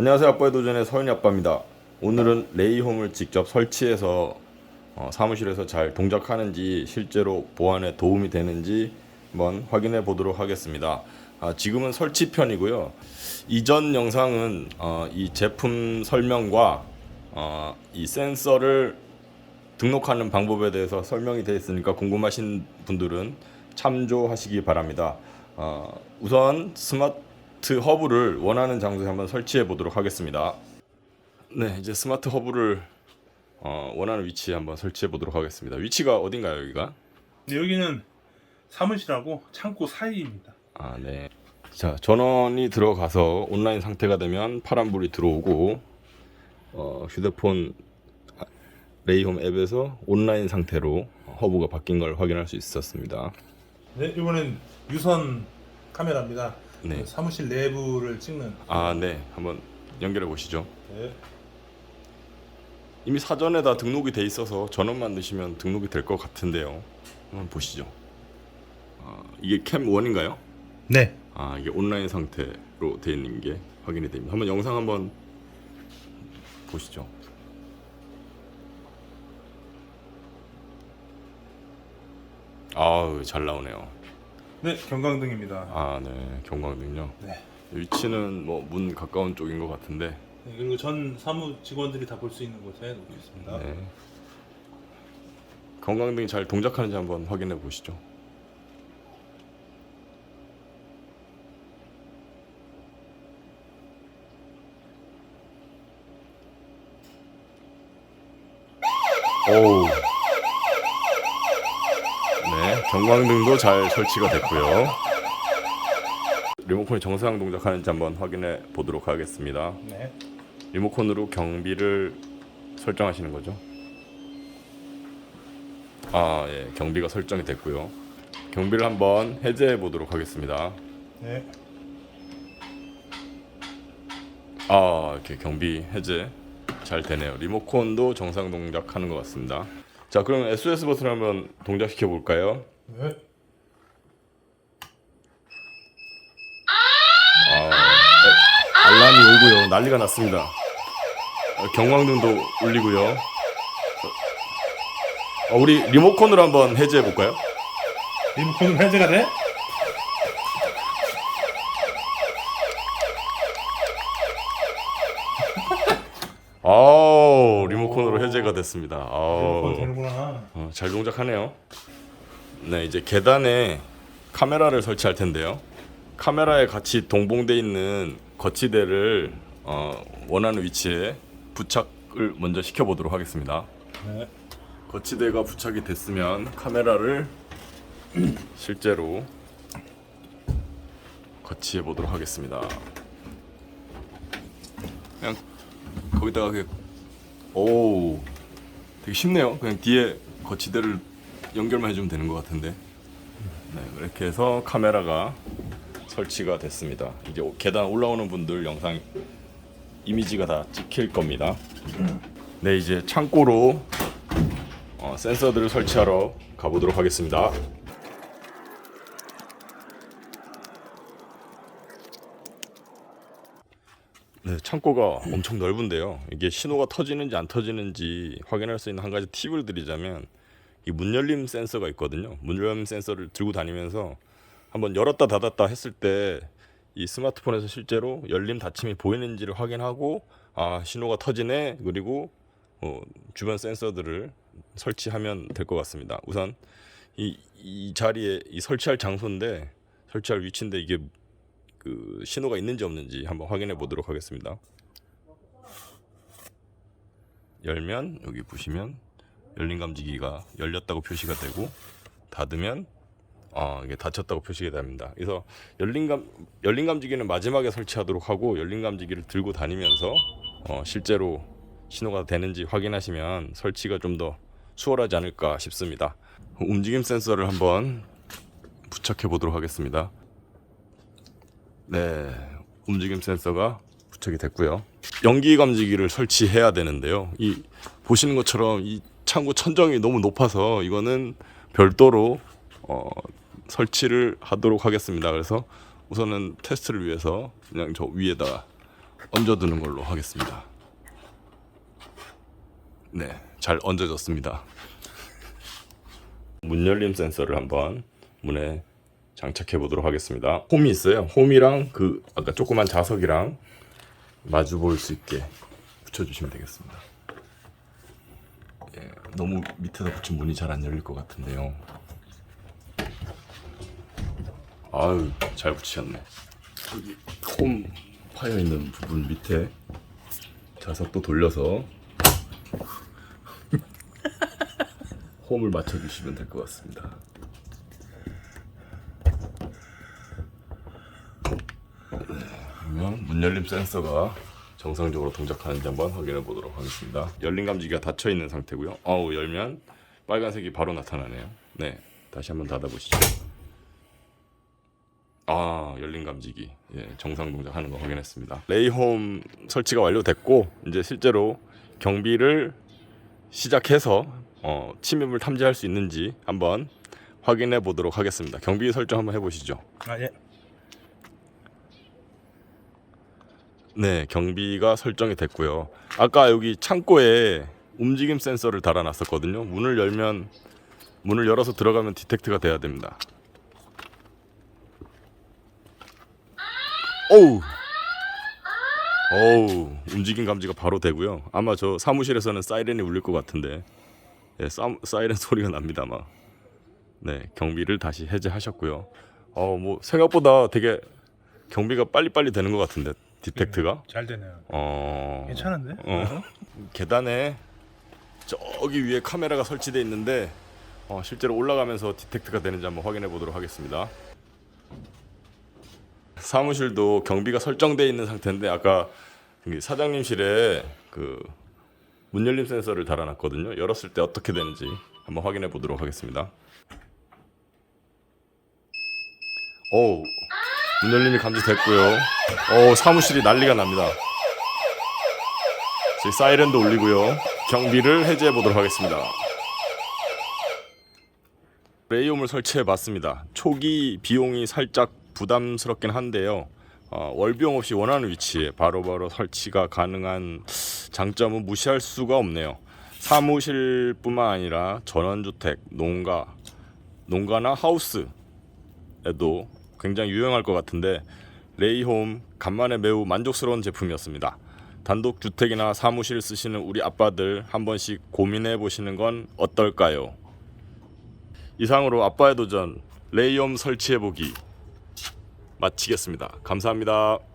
안녕하세요. 아빠의 도전의 서윤이 아빠입니다. 오늘은 레이홈을 직접 설치해서 어, 사무실에서 잘 동작하는지 실제로 보안에 도움이 되는지 한번 확인해 보도록 하겠습니다. 아, 지금은 설치 편이고요. 이전 영상은 어, 이 제품 설명과 어, 이 센서를 등록하는 방법에 대해서 설명이 되어 있으니까 궁금하신 분들은 참조하시기 바랍니다. 어, 우선 스마트 허브를 원하는 장소에 한번 설치해 보도록 하겠습니다. 네, 이제 스마트 허브를 어, 원하는 위치에 한번 설치해 보도록 하겠습니다. 위치가 어딘가요, 여기가? 네, 여기는 사무실하고 창고 사이입니다. 아, 네. 자, 전원이 들어가서 온라인 상태가 되면 파란불이 들어오고 어, 휴대폰 레이홈 앱에서 온라인 상태로 허브가 바뀐 걸 확인할 수 있었습니다. 네, 이번엔 유선 카메라입니다. 네. 그 사무실 내부를 찍는. 아, 네. 한번 연결해 보시죠. 네. 이미 사전에 다 등록이 돼 있어서 전원만 넣으시면 등록이 될 것 같은데요. 한번 보시죠. 아, 이게 캠 1인가요? 네. 아, 이게 온라인 상태로 돼 있는 게 확인이 됩니다. 한번 영상 한번 보시죠. 아우, 잘 나오네요. 네, 경광등입니다. 아, 네. 경광등요. 네. 위치는 뭐 문 가까운 쪽인 것 같은데. 네, 그리고 전 사무 직원들이 다 볼 수 있는 곳에 놓겠습니다. 네. 경광등이 잘 동작하는지 한번 확인해 보시죠. 오 우. 네, 경광등도 잘 설치가 됐고요. 리모컨이 정상 동작하는지 한번 확인해 보도록 하겠습니다. 네. 리모컨으로 경비를 설정하시는 거죠? 아, 예. 경비가 설정이 됐고요. 경비를 한번 해제해 보도록 하겠습니다. 네. 아, 이렇게 경비 해제 잘 되네요. 리모컨도 정상 동작하는 것 같습니다. 자, 그럼 SOS 버튼을 한번 동작시켜 볼까요? 네. 아, 에, 알람이 오고요. 난리가 났습니다. 어, 경광등도 울리고요. 어, 우리 리모컨으로 한번 해제해 볼까요? 리모컨은 해제가 돼? 아우 리모컨으로 해제가 됐습니다. 리모컨 아우. 어, 잘 동작하네요. 네 이제 계단에 카메라를 설치할 텐데요. 카메라에 같이 동봉돼 있는 거치대를 어, 원하는 위치에 부착을 먼저 시켜보도록 하겠습니다. 네. 거치대가 부착이 됐으면 카메라를 실제로 거치해 보도록 하겠습니다. 그냥 거기다가 그냥 오 되게 쉽네요. 그냥 뒤에 거치대를 연결만 해주면 되는 것 같은데. 네, 이렇게 해서 카메라가 설치가 됐습니다. 이제 계단 올라오는 분들 영상 이미지가 다 찍힐 겁니다. 네, 이제 창고로 어, 센서들을 설치하러 가보도록 하겠습니다. 네, 창고가 엄청 넓은데요. 이게 신호가 터지는지 안 터지는지 확인할 수 있는 한 가지 팁을 드리자면 이 문 열림 센서가 있거든요. 문 열림 센서를 들고 다니면서 한번 열었다 닫았다 했을 때 이 스마트폰에서 실제로 열림 닫힘이 보이는지를 확인하고 아 신호가 터지네 그리고 어, 주변 센서들을 설치하면 될 것 같습니다. 우선 이, 이 자리에 이 설치할 장소인데 설치할 위치인데 이게 그 신호가 있는지 없는지 한번 확인해 보도록 하겠습니다. 열면 여기 보시면 열린 감지기가 열렸다고 표시가 되고 닫으면 아 이게 닫혔다고 표시가 됩니다. 그래서 열린 감 열린 감지기는 마지막에 설치하도록 하고 열린 감지기를 들고 다니면서 어, 실제로 신호가 되는지 확인하시면 설치가 좀 더 수월하지 않을까 싶습니다. 움직임 센서를 한번 부착해 보도록 하겠습니다. 네, 움직임 센서가 부착이 됐고요. 연기 감지기를 설치해야 되는데요. 이 보시는 것처럼 이 창고 천정이 너무 높아서 이거는 별도로 어, 설치를 하도록 하겠습니다. 그래서 우선은 테스트를 위해서 그냥 저 위에다 얹어두는 걸로 하겠습니다. 네, 잘 얹어졌습니다. 문 열림 센서를 한번 문에 장착해 보도록 하겠습니다. 홈이 있어요. 홈이랑 그 아까 조그만 자석이랑 마주 볼 수 있게 붙여주시면 되겠습니다. 예, 너무 밑에다 붙인 문이 잘 안 열릴 것 같은데요. 아유, 잘 붙이셨네. 여기 홈 파여 있는 부분 밑에 자석도 돌려서 홈을 맞춰주시면 될 것 같습니다. 네, 그러면 문 열림 센서가 정상적으로 동작하는지 한번 확인해 보도록 하겠습니다. 열림 감지기가 닫혀 있는 상태고요. 어우 열면 빨간색이 바로 나타나네요. 네, 다시 한번 닫아 보시죠. 아 열린 감지기 예, 정상 동작하는 거 확인했습니다. 레이홈 설치가 완료됐고 이제 실제로 경비를 시작해서 어, 침입을 탐지할 수 있는지 한번 확인해 보도록 하겠습니다. 경비 설정 한번 해보시죠. 아 예. 네, 경비가 설정이 됐고요. 아까 여기 창고에 움직임 센서를 달아놨었거든요. 문을 열면 문을 열어서 들어가면 디텍트가 돼야 됩니다. 오우, 오우, 움직임 감지가 바로 되고요. 아마 저 사무실에서는 사이렌이 울릴 것 같은데, 예, 사, 사이렌 소리가 납니다, 아마. 네, 경비를 다시 해제하셨고요. 어, 뭐 생각보다 되게 경비가 빨리빨리 되는 것 같은데 디텍트가. 잘 되네요. 어. 괜찮은데? 어. 계단에 저기 위에 카메라가 설치되어 있는데 어, 실제로 올라가면서 디텍트가 되는지 한번 확인해 보도록 하겠습니다. 사무실도 경비가 설정되어 있는 상태인데 아까 사장님실에 그 문 열림 센서를 달아놨거든요. 열었을 때 어떻게 되는지 한번 확인해 보도록 하겠습니다. 오, 문 열림이 감지됐고요. 오, 사무실이 난리가 납니다. 지금 사이렌도 울리고요. 경비를 해제해 보도록 하겠습니다. 레이홈을 설치해 봤습니다. 초기 비용이 살짝 부담스럽긴 한데요. 어, 월비용 없이 원하는 위치에 바로 바로 설치가 가능한 장점은 무시할 수가 없네요. 사무실뿐만 아니라 전원주택, 농가, 농가나 하우스에도 굉장히 유용할 것 같은데 레이홈 간만에 매우 만족스러운 제품이었습니다. 단독 주택이나 사무실 쓰시는 우리 아빠들 한 번씩 고민해 보시는 건 어떨까요? 이상으로 아빠의 도전 레이홈 설치해 보기 마치겠습니다. 감사합니다.